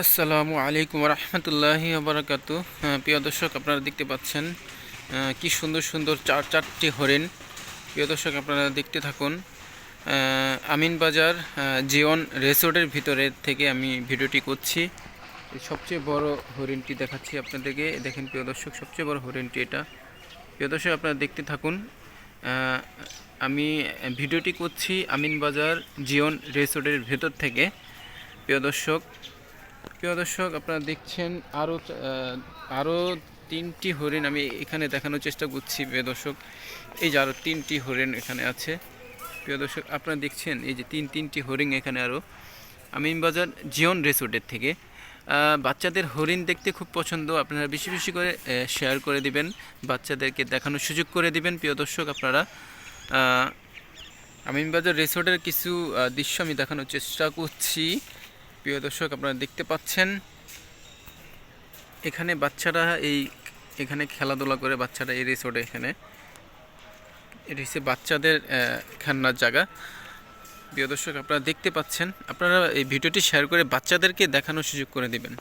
আসসালামু আলাইকুম রহমতুল্লাহি আবরাকাত প্রিয় দর্শক আপনারা দেখতে পাচ্ছেন কি সুন্দর সুন্দর চার চারটি হরিণ। প্রিয় দর্শক আপনারা দেখতে থাকুন আহ, আমিন বাজার আহ, জিওন রেসোর্টের ভিতরে থেকে আমি ভিডিওটি করছি। সবচেয়ে বড় হরিণটি দেখাচ্ছি আপনাদেরকে। দেখেন প্রিয় দর্শক সবচেয়ে বড় হরিণটি এটা। প্রিয় দর্শক আপনারা দেখতে থাকুন আমি ভিডিওটি করছি আমিন বাজার জিওন রেসোর্টের ভেতর থেকে। প্রিয় দর্শক প্রিয় দর্শক, আপনারা দেখছেন আরও আরও তিনটি হরিণ আমি এখানে দেখানোর চেষ্টা করছি, প্রিয় দর্শক। এই যে আরও তিনটি হরিণ এখানে আছে। প্রিয় দর্শক, আপনারা দেখছেন এই যে তিন, তিনটি হরিণ এখানে আরও। আমিনবাজার জিওন রিসোর্টের থেকে। বাচ্চাদের হরিণ দেখতে খুব পছন্দ। আপনারা বেশি বেশি করে শেয়ার করে দিবেন। বাচ্চাদেরকে দেখানোর সুযোগ করে দিবেন, প্রিয় দর্শক, আপনারা। আমিনবাজার রিসোর্টের কিছু দৃশ্য আমি দেখানোর চেষ্টা করছি। প্রিয় দর্শক, আপনারা দেখতে পাচ্ছেন, এখানে বাচ্চারা এই, এখানে খেলাধুলা করে বাচ্চারা এই রিসোর্টে এখানে। এটি হচ্ছে বাচ্চাদের খেলনার জায়গা। প্রিয় দর্শক, আপনারা দেখতে পাচ্ছেন, আপনারা এই ভিডিওটি শেয়ার করে বাচ্চাদেরকে দেখানোর সুযোগ করে দিবেন।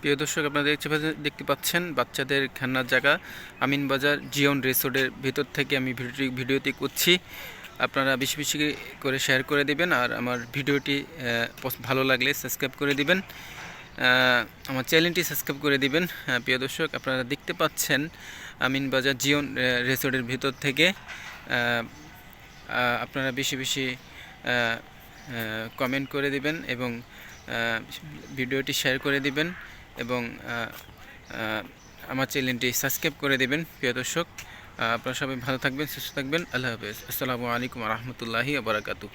প্রিয় দর্শক, আপনারা দেখতে পাচ্ছেন দেখতে পাচ্ছেন বাচ্চাদের খেলনার জায়গা। আমিনবাজার জিওন রিসোর্টের ভিতর থেকে আমি ভিডিওটি ভিডিওটি করছি। আপনারা বেশি বেশি করে শেয়ার করে দিবেন আর আমার ভিডিওটি ভালো লাগলে সাবস্ক্রাইব করে দিবেন। আমার চ্যানেলটি সাবস্ক্রাইব করে দিবেন। আহ, প্রিয় দর্শক আপনারা দেখতে পাচ্ছেন আমিনবাজার জিওন রিসোর্টের ভিতর থেকে। আপনারা বেশি বেশি কমেন্ট করে দিবেন এবং ভিডিওটি শেয়ার করে দিবেন এবং আমার চ্যানেলটি সাবস্ক্রাইব করে দেবেন প্রিয় দর্শক। আপনারা সবাই ভালো থাকবেন সুস্থ থাকবেন। আল্লাহ হাফেজ। আসসালামু আলাইকুম রহমতুল্লাহি আবরাকাতু